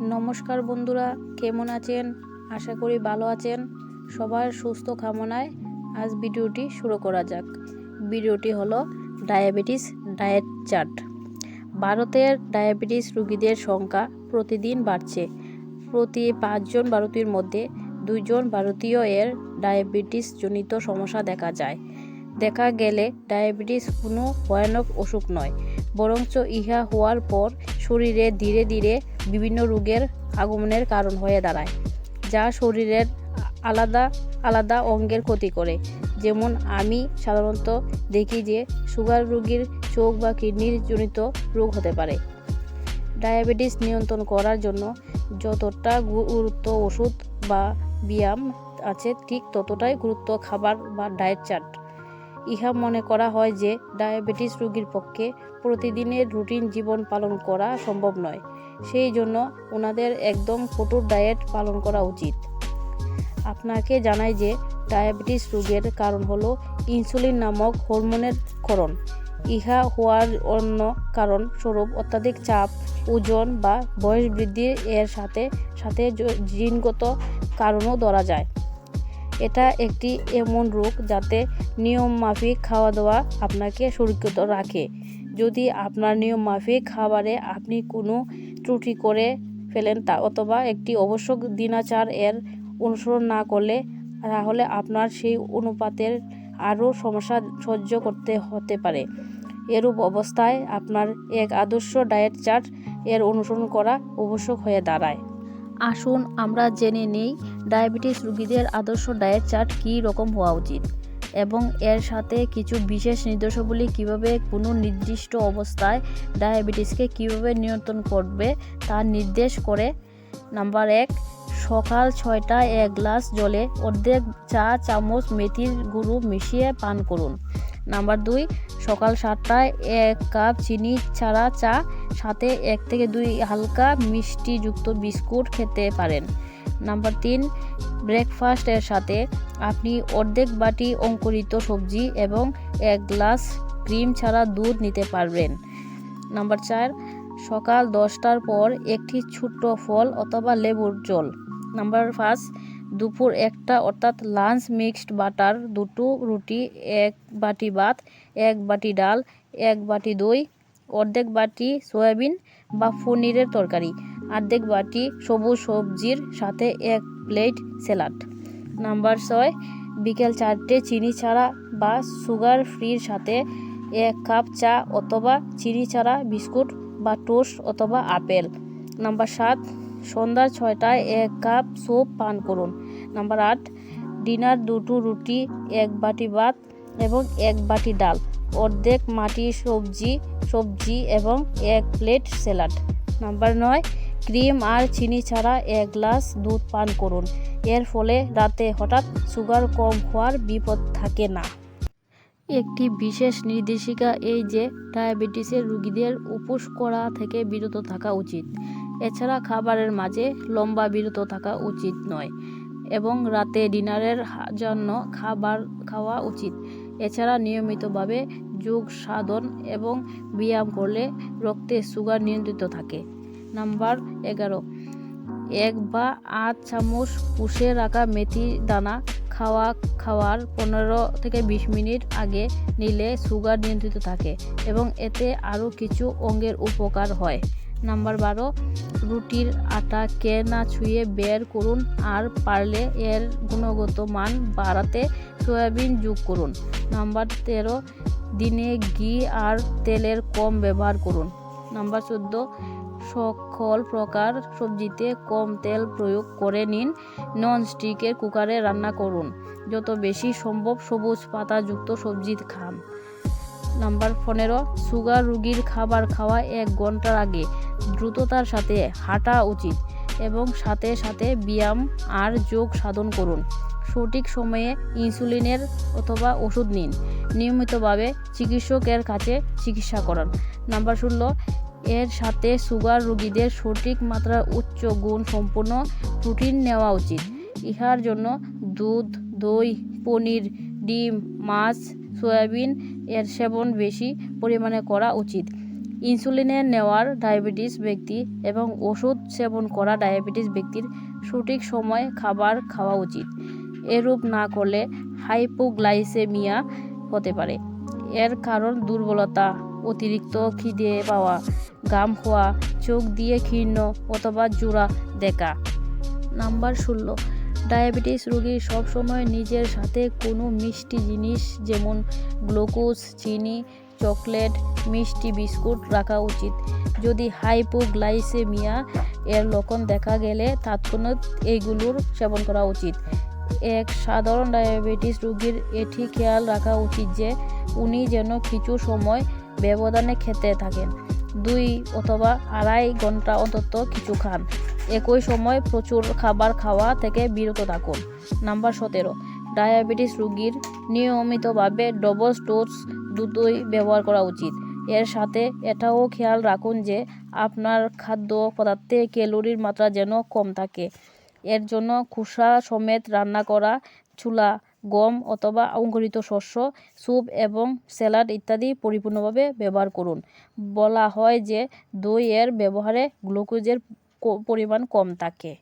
নমস্কার বন্ধুরা, কেমন আছেন? আশা করি ভালো আছেন। সবার সুস্থ কামনায় আজ ভিডিওটি শুরু করা যাক। ভিডিওটি হলো ডায়াবেটিস ডায়েট চার্ট। ভারতের ডায়াবেটিস রোগীদের সংখ্যা প্রতিদিন বাড়ছে। প্রতি পাঁচজন ভারতীয়র মধ্যে দুইজন ভারতীয় এর ডায়াবেটিস জনিত সমস্যা দেখা যায়। দেখা গেলে ডায়াবেটিস কোনো ভয়ানক অসুখ নয়, বরঞ্চ ইহা হওয়ার পর শরীরে ধীরে ধীরে বিভিন্ন রোগের আগমনের কারণ হয়ে দাঁড়ায়, যা শরীরের আলাদা আলাদা অঙ্গের ক্ষতি করে। যেমন আমি সাধারণত দেখি যে সুগার রোগীর চোখ বা কিডনির জনিত রোগ হতে পারে। ডায়াবেটিস নিয়ন্ত্রণ করার জন্য যতটা গুরুত্ব ওষুধ বা ব্যায়াম আছে, ঠিক ততটাই গুরুত্ব খাবার বা ডায়েট চার্ট। ইহা মনে করা হয় যে ডায়াবেটিস রোগীর পক্ষে প্রতিদিনের রুটিন জীবন পালন করা সম্ভব নয়। সেই জন্য ওনাদের একদম কঠোর ডায়েট পালন করা উচিত। আপনাকে জানাই যে ডায়াবেটিস রোগের কারণ হলো ইনসুলিন নামক হরমোনের ক্ষরণ। ইহা হওয়ার অন্য কারণ স্বরূপ অত্যাধিক চাপ, ওজন বা বয়স বৃদ্ধি এর সাথে সাথে জিনগত কারণও ধরা যায়। এটা একটি এমন রোগ যাতে নিয়ম মাফিক খাওয়া দাওয়া আপনাকে সুরক্ষিত রাখে। যদি আপনার নিয়ম মাফিক খাবারে আপনি কোনো ত্রুটি করে ফেলেন তা অথবা একটি আবশ্যক দিনাচার এর অনুসরণ না করলে, তাহলে আপনার সেই অনুপাতের আরও সমস্যা সহ্য করতে হতে পারে। এরূপ অবস্থায় আপনার এক আদর্শ ডায়েট চার্ট এর অনুসরণ করা আবশ্যক হয়ে দাঁড়ায়। আসুন আমরা জেনে নিই ডায়াবেটিস রোগীদের আদর্শ ডায়েট চার্ট কী রকম হওয়া উচিত এবং এর সাথে কিছু বিশেষ নির্দেশাবলী কীভাবে কোনো নির্দিষ্ট অবস্থায় ডায়াবেটিসকে কীভাবে নিয়ন্ত্রণ করবে তা নির্দেশ করে নাম্বার এক, সকাল ছয়টায় এক গ্লাস জলে অর্ধেক চা চামচ মেথির গুঁড়ো মিশিয়ে পান করুন। নাম্বার দুই সকাল সাতটায় এক কাপ চিনি ছাড়া চা, সাথে এক থেকে দুই হালকা মিষ্টিযুক্ত বিস্কুট খেতে পারেন। নাম্বার তিন, ব্রেকফাস্টের সাথে আপনি অর্ধেক বাটি অঙ্কুরিত সবজি এবং এক গ্লাস ক্রিম ছাড়া দুধ নিতে পারবেন। নাম্বার চার, সকাল দশটার পর একটি ছোট্ট ফল অথবা লেবুর জল। নাম্বার পাঁচ দুপুর একটা অর্থাৎ লাঞ্চ মিক্সড বাটার, দুটো রুটি, এক বাটি ভাত, এক বাটি ডাল, এক বাটি দই, অর্ধেক বাটি সয়াবিন বা পনিরের তরকারি অর্ধেক বাটি সবুজ সবজির সাথে এক প্লেট স্যালাড। নাম্বার ছয়, বিকেল চারটে চিনি ছাড়া বা সুগার ফ্রির সাথে এক কাপ চা অথবা চিনি ছাড়া বিস্কুট বা টোস্ট অথবা আপেল। নাম্বার সাত সন্ধ্যা ছয়টায় এক কাপ স্যুপ পান করুন। নাম্বার আট, ডিনার দুটো রুটি, এক বাটি ভাত এবং এক বাটি ডাল, অর্ধেক মাটি সবজি সবজি এবং এক প্লেট স্যালাড। নাম্বার নয়, ক্রিম আর চিনি ছাড়া এক গ্লাস দুধ পান করুন। এর ফলে রাতে হঠাৎ সুগার কম হওয়ার বিপদ থাকে না। একটি বিশেষ নির্দেশিকা এই যে, ডায়াবেটিসের রোগীদের উপোস করা থেকে বিরত থাকা উচিত। এছাড়া খাবারের মাঝে লম্বা বিরত থাকা উচিত নয় এবং রাতে ডিনারের জন্য খাবার খাওয়া উচিত। এছাড়া নিয়মিতভাবে যোগ সাধন এবং ব্যায়াম করলে রক্তে সুগার নিয়ন্ত্রিত থাকে। নাম্বার এগারো, এক বা আধ চামচ পুষে রাখা মেথি দানা খাওয়া, খাওয়ার পনেরো থেকে বিশ মিনিট আগে নিলে সুগার নিয়ন্ত্রিত থাকে এবং এতে আরও কিছু অঙ্গের উপকার হয়। নাম্বার বারো, রুটির আটা কে না ছুঁয়ে বের করুন আর পারলে এর গুণগত মান বাড়াতে সয়াবিন যোগ করুন। নাম্বার তেরো, দিনে ঘি আর তেলের কম ব্যবহার করুন। নাম্বার চোদ্দ, সকল প্রকার সবজিতে কম তেল প্রয়োগ করে নিন। নন স্টিকের কুকারে রান্না করুন। যত বেশি সম্ভব সবুজ পাতাযুক্ত সবজি খান। নাম্বার পনেরো, সুগার রুগীর খাবার খাওয়া এক ঘণ্টার আগে, দ্রুততার সাথে হাঁটা উচিত এবং সাথে সাথে ব্যায়াম আর যোগ সাধন করুন। সঠিক সময়ে ইনসুলিনের অথবা ওষুধ নিন। নিয়মিতভাবে চিকিৎসকের কাছে চিকিৎসা করান। নাম্বার ষোলো, এর সাথে সুগার রোগীদের সঠিক মাত্রার উচ্চ গুণ সম্পূর্ণ প্রোটিন নেওয়া উচিত। ইহার জন্য দুধ, দই, পনির, ডিম, মাছ, সয়াবিন এর সেবন বেশি পরিমাণে করা উচিত। ইনসুলিনের নেওয়ার ডায়াবেটিস ব্যক্তি এবং ওষুধ সেবন করা ডায়াবেটিস ব্যক্তির সঠিক সময় খাবার খাওয়া উচিত। এরূপ না করলে হাইপোগ্লাইসেমিয়া হতে পারে। এর কারণ দুর্বলতা, অতিরিক্ত খিদে পাওয়া গাম হওয়া, চোখ দিয়ে ক্ষীর্ণ অথবা জোড়া দেখা। নাম্বার ষোলো ডায়াবেটিস রোগী সবসময় নিজের সাথে কোনো মিষ্টি জিনিস, যেমন গ্লুকোজ, চিনি, চকলেট, মিষ্টি বিস্কুট রাখা উচিত। যদি হাইপোগ্লাইসেমিয়া এর লক্ষণ দেখা গেলে তাৎক্ষণিক এইগুলোর সেবন করা উচিত। এক সাধারণ ডায়াবেটিস রোগীর এটি খেয়াল রাখা উচিত যে উনি যেন কিছু সময় ব্যবধানে খেতে থাকেন। দুই অথবা আড়াই ঘণ্টা অন্তত কিছু খান। একই সময় প্রচুর খাবার খাওয়া থেকে বিরত থাকুন। নাম্বার সতেরো, ডায়াবেটিস রোগীর নিয়মিতভাবে ডবল ডোজ দুটোই ব্যবহার করা উচিত। এর সাথে এটাও খেয়াল রাখুন যে আপনার খাদ্য পদার্থে ক্যালোরির মাত্রা যেন কম থাকে। এর জন্য খোসা সমেত রান্না করা, চুলা, গম অথবা অঙ্কুরিত শস্য, স্যুপ এবং স্যালাড ইত্যাদি পরিপূর্ণভাবে ব্যবহার করুন। বলা হয় যে দই এর ব্যবহারে গ্লুকোজের পরিমাণ কম থাকে।